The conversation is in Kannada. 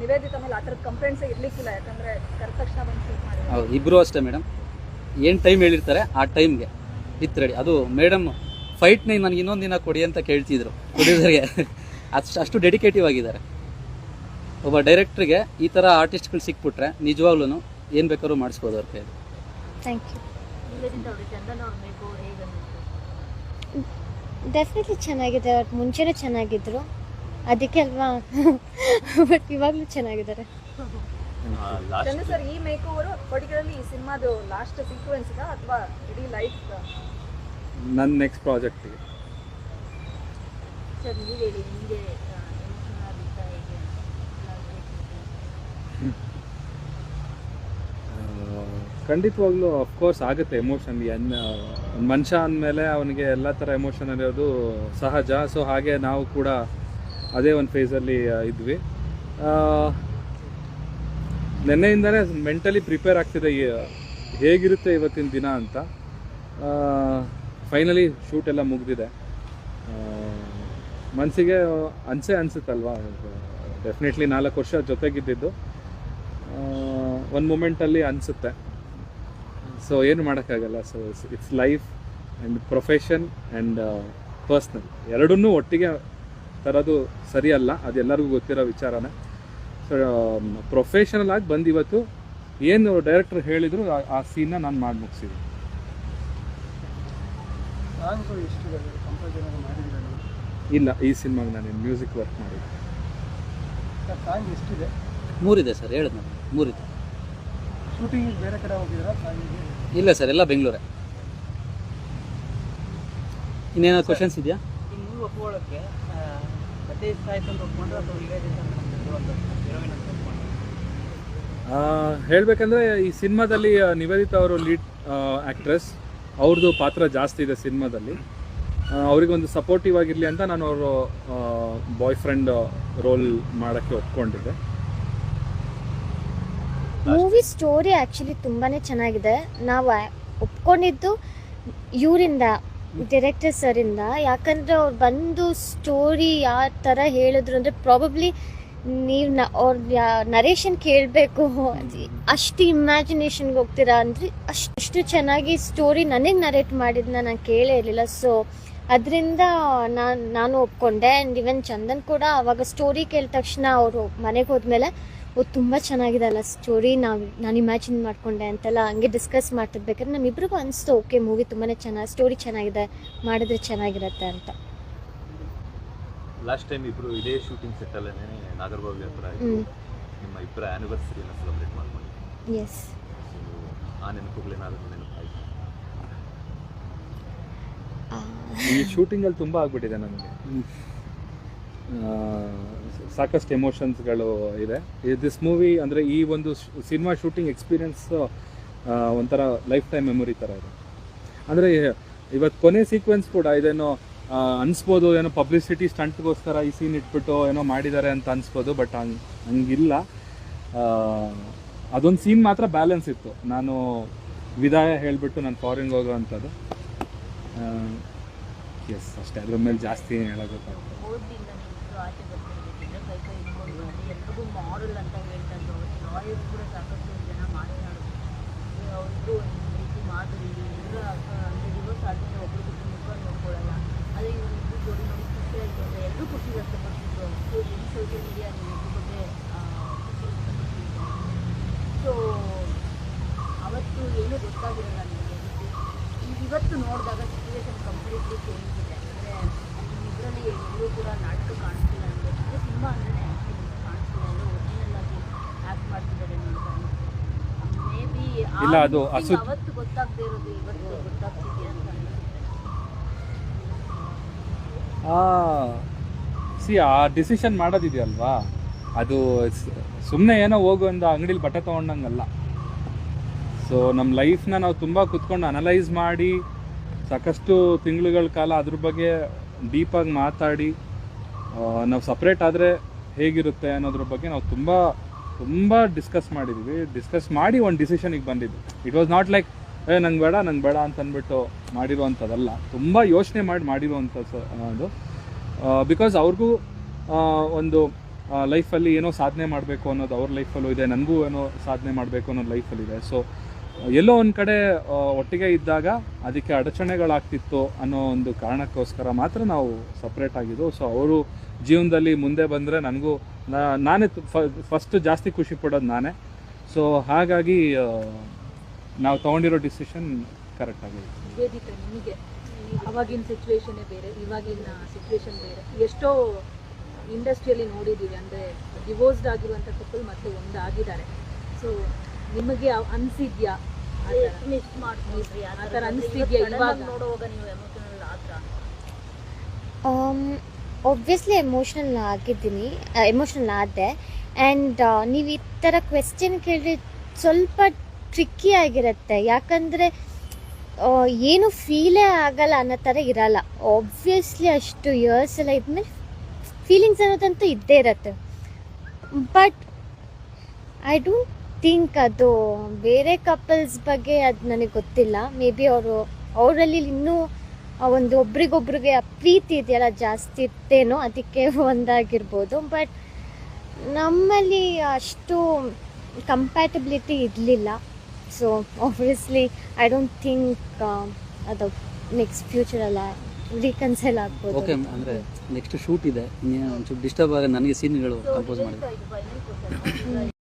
ನಿವೇದಿತ ಮೇಲೆ ಆ ಥರದ ಕಂಪ್ಲೇಂಟ್ಸೇ ಇರ್ಲಿಕ್ಕಿಲ್ಲ ಯಾಕಂದ್ರೆ ಕರೆದ ತಕ್ಷಣ ಬಂದು ಶೂಟ್ ಮಾಡಿ ಹೌದು ಇಬ್ಬರು ಅಷ್ಟೇ ಮೇಡಮ್ ಏನು ಟೈಮ್ ಹೇಳಿರ್ತಾರೆ ಆ ಟೈಮ್ಗೆ ಇತ್ತು ರೆಡಿ ಅದು ಮೇಡಮ್ ನೈ ನನಗೆ ಇನ್ನೊಂದು ದಿನ ಕೊಡಿ ಅಂತ ಕೇಳ್ತಿದ್ರು ಪ್ರೊಡ್ಯೂಸರ್ಗೆ ಅಷ್ಟು ಅಷ್ಟು ಡೆಡಿಕೇಟಿವ್ ಆಗಿದ್ದಾರೆ. ಒಬ್ಬ ಡೈರೆಕ್ಟ್ರಿಗೆ ಈ ಥರ ಆರ್ಟಿಸ್ಟ್ಗಳು ಸಿಕ್ಬಿಟ್ರೆ ನಿಜವಾಗ್ಲೂ ಏನು ಬೇಕಾದ್ರೂ ಮಾಡಿಸ್ಬೋದು ಅವ್ರ ಕೈಯಲ್ಲಿ. ಥ್ಯಾಂಕ್ ಯು ಡೆಫಿನೆಟ್ಲಿ ಚೆನ್ನಾಗಿದೆ ಅವ್ರು ಮುಂಚೆನೇ ಚೆನ್ನಾಗಿದ್ರು. ಅದಕ್ಕೆ ಅಲ್ವಾ? ಬಟ್ ಇವಾಗಲೂ ಚೆನ್ನಾಗಿದ್ದಾರೆ. ಚಂದ್ರ ಸರ್ ಈ ಮೇಕ್ ಓವರು ಪರ್ಟಿಕ್ಯುಲರ್ಲಿ ಈ ಸಿನಿಮಾದು ಲಾಸ್ಟ್ ಸೀಕ್ವೆನ್ಸ್ ಅಥವಾ ಇಡೀ ಲೈಫ್ ನನ್ನ ನೆಕ್ಸ್ಟ್ ಪ್ರಾಜೆಕ್ಟಿಗೆ ಸರ್ ನೀವು ಹೇಳಿ ನಿಮಗೆ ಖಂಡಿತವಾಗ್ಲೂ ಅಫ್ಕೋರ್ಸ್ ಆಗುತ್ತೆ ಎಮೋಷನ್ ಒಂದು ಮನುಷ್ಯ ಅಂದಮೇಲೆ ಅವನಿಗೆ ಎಲ್ಲ ಥರ ಎಮೋಷನ್ ಇರೋದು ಸಹಜ. ಸೊ ಹಾಗೆ ನಾವು ಕೂಡ ಅದೇ ಒಂದು ಫೇಸಲ್ಲಿ ಇದ್ವಿ. ನೆನ್ನೆಯಿಂದನೇ ಮೆಂಟಲಿ ಪ್ರಿಪೇರ್ ಆಗ್ತಿದೆ ಹೇಗಿರುತ್ತೆ ಇವತ್ತಿನ ದಿನ ಅಂತ. ಫೈನಲಿ ಶೂಟ್ ಎಲ್ಲ ಮುಗಿದಿದೆ. ಮನಸ್ಸಿಗೆ ಅನ್ಸೆ ಅನಿಸುತ್ತಲ್ವಾ? ಡೆಫಿನೆಟ್ಲಿ ನಾಲ್ಕು ವರ್ಷ ಜೊತೆಗಿದ್ದಿದ್ದು ಒಂದು ಮೂಮೆಂಟಲ್ಲಿ ಅನಿಸುತ್ತೆ. ಸೊ ಏನು ಮಾಡೋಕ್ಕಾಗಲ್ಲ. So it's life and profession and personal ಎರಡನ್ನೂ ಒಟ್ಟಿಗೆ ತರೋದು ಸರಿಯಲ್ಲ ಅದೆಲ್ಲರಿಗೂ ಗೊತ್ತಿರೋ ವಿಚಾರನೇ. ಸೊ ಪ್ರೊಫೆಷನಲ್ ಆಗಿ ಬಂದು ಇವತ್ತು ಏನು ಡೈರೆಕ್ಟರ್ ಹೇಳಿದ್ರು ಆ- ಸೀನ್ನ ನಾನು ಮಾಡಿ ಮುಗಿಸಿದೆ. ಇಲ್ಲ ಈ ಸಿನಿಮಾಗೆ ನಾನು ಮ್ಯೂಸಿಕ್ ವರ್ಕ್ ಮಾಡಿದ್ದೆ ಸಾಂಗ್ ಎಷ್ಟಿದೆ? ಮೂರಿದೆ ಸರ್ ಹೇಳಿದ್ ನಾನು ಮೂರಿದೆ. ಶೂಟಿಂಗ್ ಬೇರೆ ಕಡೆ ಹೋಗಿದ್ದೀರಾ? ಇಲ್ಲ ಸರ್ ಎಲ್ಲ ಬೆಂಗಳೂರೇ. ಇನ್ನೇನೋ ಕ್ವಶನ್ಸ್ ಇದೆಯಾ? ಒಪ್ಕೊಂಡ್ರೆ ಹೇಳಬೇಕಂದ್ರೆ ಈ ಸಿನಿಮಾದಲ್ಲಿ ನಿವೇದಿತಾ ಅವರು ಲೀಡ್ ಆ್ಯಕ್ಟ್ರೆಸ್ ಅವ್ರದ್ದು ಪಾತ್ರ ಜಾಸ್ತಿ ಇದೆ ಸಿನಿಮಾದಲ್ಲಿ. ಅವರಿಗೊಂದು ಸಪೋರ್ಟಿವ್ ಆಗಿರಲಿ ಅಂತ ನಾನು ಅವರು ಬಾಯ್ ಫ್ರೆಂಡ್ ರೋಲ್ ಮಾಡೋಕ್ಕೆ ಒಪ್ಕೊಂಡಿದ್ದೆ. ಮೂವಿ ಸ್ಟೋರಿ ಆ್ಯಕ್ಚುಲಿ ತುಂಬಾ ಚೆನ್ನಾಗಿದೆ. ನಾವು ಒಪ್ಕೊಂಡಿದ್ದು, ಇವರಿಂದ ಡೈರೆಕ್ಟರ್ ಸರಿಂದ ಯಾಕಂದರೆ ಅವ್ರು ಬಂದು ಸ್ಟೋರಿ ಯಾವ ಥರ ಹೇಳಿದ್ರು ಅಂದರೆ ಪ್ರಾಬಬ್ಲಿ ನೀವು ನ ಅವ್ರ ನರೇಷನ್ ಕೇಳಬೇಕು. ಅಷ್ಟು ಇಮ್ಯಾಜಿನೇಷನ್ಗೆ ಹೋಗ್ತೀರಾ ಅಂದರೆ ಅಷ್ಟು ಚೆನ್ನಾಗಿ ಸ್ಟೋರಿ ನನಗೆ ನರೇಟ್ ಮಾಡಿದ್ನ ನಾನು ಕೇಳೇ ಇರಲಿಲ್ಲ. ಸೊ ಅದರಿಂದ ನಾನು ನಾನು ಒಪ್ಕೊಂಡೆ. ಆ್ಯಂಡ್ ಇವನ್ ಚಂದನ್ ಕೂಡ ಅವಾಗ ಸ್ಟೋರಿ ಕೇಳಿದ ತಕ್ಷಣ ಅವರು ಮನೆಗೆ ಹೋದ್ಮೇಲೆ ಓ ತುಂಬ ಚೆನ್ನಾಗಿದೆ ಅಲ್ಲ ಸ್ಟೋರಿ ನಾವು ನಾನು ಇಮ್ಯಾಜಿನ್ ಮಾಡಿಕೊಂಡೆ ಅಂತೆಲ್ಲ ಹಂಗೆ ಡಿಸ್ಕಸ್ ಮಾಡ್ತಿರ್ಬೇಕಾದ್ರೆ ನಮ್ಮಿಬ್ರಿಗೂ ಅನಿಸ್ತು ಓಕೆ ಮೂವಿ ತುಂಬಾ ಚೆನ್ನಾಗಿ ಸ್ಟೋರಿ ಚೆನ್ನಾಗಿದೆ ಮಾಡಿದ್ರೆ ಚೆನ್ನಾಗಿರುತ್ತೆ ಅಂತ. ಲಾಸ್ಟ್ ಟೈಮ್ ಇಬ್ರು ಇದೇ ಶೂಟಿಂಗ್ ಸೆಟ್ ಅಲ್ಲೇ ನಾಗರಬಾವಿ ಹತ್ರ ನಿಮ್ಮ ಇಬ್ಬರ ಆನಿವರ್ಸರಿನ ಸೆಲೆಬ್ರೇಟ್ ಮಾಡ್ಕೊಂಡ್ವಿ ಎಸ್ ಆ ನೆನಪುಗಳೇನಾದರೂ ನೆನಪಾಯ್ತು? ಈ ಶೂಟಿಂಗಲ್ಲಿ ತುಂಬ ಆಗ್ಬಿಟ್ಟಿದೆ ನನಗೆ. ಸಾಕಷ್ಟು ಎಮೋಷನ್ಸ್ಗಳು ಇದೆ. ದಿಸ್ ಮೂವಿ ಅಂದರೆ ಈ ಒಂದು ಸಿನಿಮಾ ಶೂಟಿಂಗ್ ಎಕ್ಸ್ಪೀರಿಯನ್ಸ್ ಒಂಥರ ಲೈಫ್ ಟೈಮ್ ಮೆಮೊರಿ ಥರ ಇದೆ. ಅಂದರೆ ಇವತ್ತು ಕೊನೆ ಸೀಕ್ವೆನ್ಸ್ ಕೂಡ ಇದೇನೋ ಅನಿಸ್ಬೋದು, ಏನೋ ಪಬ್ಲಿಸಿಟಿ ಸ್ಟಂಟ್ಗೋಸ್ಕರ ಈ ಸೀನ್ ಇಟ್ಬಿಟ್ಟು ಏನೋ ಮಾಡಿದ್ದಾರೆ ಅಂತ ಅನ್ಸ್ಬೋದು ಬಟ್ ಹಂಗೆ, ಹಂಗಿಲ್ಲ. ಅದೊಂದು ಸೀನ್ ಮಾತ್ರ ಬ್ಯಾಲೆನ್ಸ್ ಇತ್ತು. ನಾನು ವಿದಾಯ ಹೇಳಿಬಿಟ್ಟು ನಾನು ಫಾರಿನ್ಗೆ ಹೋಗೋವಂಥದ್ದು ಎಸ್ ಅಷ್ಟೇ. ಅದ್ರ ಮೇಲೆ ಜಾಸ್ತಿ ಏನು ನೀವು ಆಚೆ ಬರ್ತಿರ್ಬೇಕಿದ್ರೆ ಕೈ ಕೈ ಹಿಡ್ಕೊಂಡು ಮಾಡಿ ಎಲ್ರಿಗೂ ಮಾರಲ್ ಅಂತ ಹೇಳ್ತಾರೆ ಲಾಯರ್ ಕೂಡ ಸಾಕಷ್ಟು ಜನ ಮಾತನಾಡೋದು. ಅವ್ರಿಗೂ ಒಂದು ರೀತಿ ಮಾದರಿ ಎಲ್ಲರೂ ಅಂದರೆ ಡಿವೋರ್ಸ್ ಆದಮೇಲೆ ಒಬ್ರು ಮುಖ ನೋಡ್ಕೊಳ್ಳಲ್ಲ. ಅದೇ ಇವರು ಜೋಡಿ ನೋಡಿ ಖುಷಿ ಆಯಿತು. ಅಂದರೆ ಎಲ್ಲರೂ ಖುಷಿ ವ್ಯಕ್ತಪಡಿಸಿದ್ರು. ಸೊ ಈ ಸೋಷಿಯಲ್ ಮೀಡಿಯಾ ಇದ್ರ ಬಗ್ಗೆ ಖುಷಿ ವ್ಯಕ್ತಪಡಿಸಿದ್ರು. ಸೊ ಅವತ್ತು ಏನೂ ಗೊತ್ತಾಗಿರಲ್ಲ ನಿಮಗೆ? ಇವತ್ತು ನೋಡಿದಾಗ ಸಿಚುವೇಶನ್ ಕಂಪ್ಲೀಟ್ಲಿ ಚೇಂಜ್ ಇದೆ. ಅಂದರೆ ಇದರಲ್ಲಿ ಎಲ್ಲೂ ಕೂಡ ನಾಟಕ ಕಾಣಿಸ್ತಿಲ್ಲ ಅಂದರೆ ಅಂದರೆ ಆ್ಯಕ್ಟಿಂಗ್ ಕಾಣಿಸ್ತಿಲ್ಲ ಅಂದರೆ ಒರಿಜಿನಲ್ ಆಗಿ ಆ್ಯಕ್ಟ್ ಮಾಡ್ತಿದ್ದಾರೆ ಅಂತ ಮೇ ಬಿ ಇಲ್ಲ, ಅದು ಅವತ್ತು ಗೊತ್ತಾಗದೇ ಇರೋದು ಇವತ್ತು ಗೊತ್ತಾಗ್ತಿದೆಯಾ ಅಂತ ಸಿ ಆ ಡಿಸಿಷನ್ ಮಾಡೋದಿದೆಯಲ್ವಾ? ಅದು ಸುಮ್ಮನೆ ಏನೋ ಹೋಗು ಒಂದು ಅಂಗಡಿಲಿ ಬಟ್ಟೆ ತೊಗೊಂಡಂಗಲ್ಲ. ಸೊ ನಮ್ಮ ಲೈಫ್ನ ನಾವು ತುಂಬ ಕುತ್ಕೊಂಡು ಅನಲೈಸ್ ಮಾಡಿ ಸಾಕಷ್ಟು ತಿಂಗಳುಗಳ ಕಾಲ ಅದ್ರ ಬಗ್ಗೆ ಡೀಪಾಗಿ ಮಾತಾಡಿ ನಾವು ಸಪ್ರೇಟ್ ಆದರೆ ಹೇಗಿರುತ್ತೆ ಅನ್ನೋದ್ರ ಬಗ್ಗೆ ನಾವು ತುಂಬ ತುಂಬ ಡಿಸ್ಕಸ್ ಮಾಡಿದ್ವಿ. ಡಿಸ್ಕಸ್ ಮಾಡಿ ಒಂದು ಡಿಸಿಷನಿಗೆ ಬಂದಿದ್ವಿ. ಇಟ್ ವಾಸ್ ನಾಟ್ ಲೈಕ್ ಏ, ನಂಗೆ ಬೇಡ ನಂಗೆ ಬೇಡ ಅಂತ ಅಂದ್ಬಿಟ್ಟು ಮಾಡಿರುವಂಥದ್ದಲ್ಲ. ತುಂಬ ಯೋಚನೆ ಮಾಡಿ ಮಾಡಿರುವಂಥದ್ದು ಅದು. ಬಿಕಾಸ್ ಅವ್ರಿಗೂ ಒಂದು ಲೈಫಲ್ಲಿ ಏನೋ ಸಾಧನೆ ಮಾಡಬೇಕು ಅನ್ನೋದು ಅವ್ರ ಲೈಫಲ್ಲೂ ಇದೆ ನನಗೂ ಏನೋ ಸಾಧನೆ ಮಾಡಬೇಕು ಅನ್ನೋದು ಲೈಫಲ್ಲಿದೆ ಸೊ ಎಲ್ಲೋ ಒಂದು ಕಡೆ ಒಟ್ಟಿಗೆ ಇದ್ದಾಗ ಅದಕ್ಕೆ ಅಡಚಣೆಗಳಾಗ್ತಿತ್ತು ಅನ್ನೋ ಒಂದು ಕಾರಣಕ್ಕೋಸ್ಕರ ಮಾತ್ರ ನಾವು ಸಪ್ರೇಟ್ ಆಗಿದ್ದು ಸೊ ಅವರು ಜೀವನದಲ್ಲಿ ಮುಂದೆ ಬಂದರೆ ನನಗೂ ನಾನೇ ಫಸ್ಟ್ ಜಾಸ್ತಿ ಖುಷಿ ಪಡೋದು ನಾನೇ. ಸೊ ಹಾಗಾಗಿ ನಾವು ತೊಗೊಂಡಿರೋ ಡಿಸಿಷನ್ ಕರೆಕ್ಟ್ ಆಗಿದೆ. ಬೇರೆ, ಇವಾಗಿನ ಸಿಚುವೇಶನ್ ಬೇರೆ. ಎಷ್ಟೋ ಇಂಡಸ್ಟ್ರಿಯಲ್ಲಿ ನೋಡಿದ್ದೀವಿ ಅಂದರೆ ಡಿವೋರ್ಸ್ಡ್ ಆಗಿರುವಂಥ ಕಪಲ್ ಮತ್ತೆ ಒಂದಾಗಿದ್ದಾರೆ. ಸೊ ನಿಮಗೆ ಅನ್ಸಿದ್ಯಾ? ಒಬ್ವಿಯಸ್ಲಿ ಥರ? ಮಿಸ್ ಮಾಡ್ಕೊಂಡ್ರಿ ಆ ಥರ. ಅನಿಸ್ತಿದ್ಯಾ ಇವಾಗ ನೋಡುವಾಗ ನೀವು ಎಮೋಷನಲ್ ಆದ್ರ? ಒಬ್ವಿಯಸ್ಲಿ ಎಮೋಷ್ನಲ್ ಆಗಿದ್ದೀನಿ ಎಮೋಷನಲ್ ಆದೆ. ಆ್ಯಂಡ್ ನೀವು ಈ ಥರ ಕ್ವೆಶ್ಚನ್ ಕೇಳಿ ಸ್ವಲ್ಪ ಟ್ರಿಕ್ಕಿ ಆಗಿರುತ್ತೆ. ಯಾಕಂದರೆ ಏನು ಫೀಲೇ ಆಗಲ್ಲ ಅನ್ನೋ ಥರ ಇರಲ್ಲ. ಒಬ್ವಿಯಸ್ಲಿ ಅಷ್ಟು ಇಯರ್ಸ್ ಎಲ್ಲ ಇದ್ಮೇಲೆ ಫೀಲಿಂಗ್ಸ್ ಅನ್ನೋದಂತೂ ಇದ್ದೇ ಇರುತ್ತೆ. ಬಟ್ ಐ ಡೋಂಟ್ ಥಿಂಕ್ ಅದು ಬೇರೆ ಕಪಲ್ಸ್ ಬಗ್ಗೆ ಅದು ನನಗೆ ಗೊತ್ತಿಲ್ಲ. ಮೇ ಬಿ ಅವರು ಅವರಲ್ಲಿ ಇನ್ನೂ ಒಂದು ಒಬ್ರಿಗೊಬ್ರಿಗೆ ಆ ಪ್ರೀತಿ ಇದೆಯಲ್ಲ ಜಾಸ್ತಿ ಇತ್ತೇನೋ ಅದಕ್ಕೆ ಒಂದಾಗಿರ್ಬೋದು. ಬಟ್ ನಮ್ಮಲ್ಲಿ ಅಷ್ಟು ಕಂಪ್ಯಾಟಬಿಲಿಟಿ ಇರಲಿಲ್ಲ. So obviously I don't think ಅದು ನೆಕ್ಸ್ಟ್ ಫ್ಯೂಚರಲ್ಲ ರೀಕನ್ಸೈಲ್ ಆಗ್ಬೋದು. ಓಕೆ ಅಂದರೆ ನೆಕ್ಸ್ಟ್ ಶೂಟ್ ಇದೆ. ಡಿಸ್ಟರ್ಬ್ ಆಗ ನನಗೆ ಸೀನ್ಗಳು ಕಂಪೋಸ್ ಮಾಡಿ.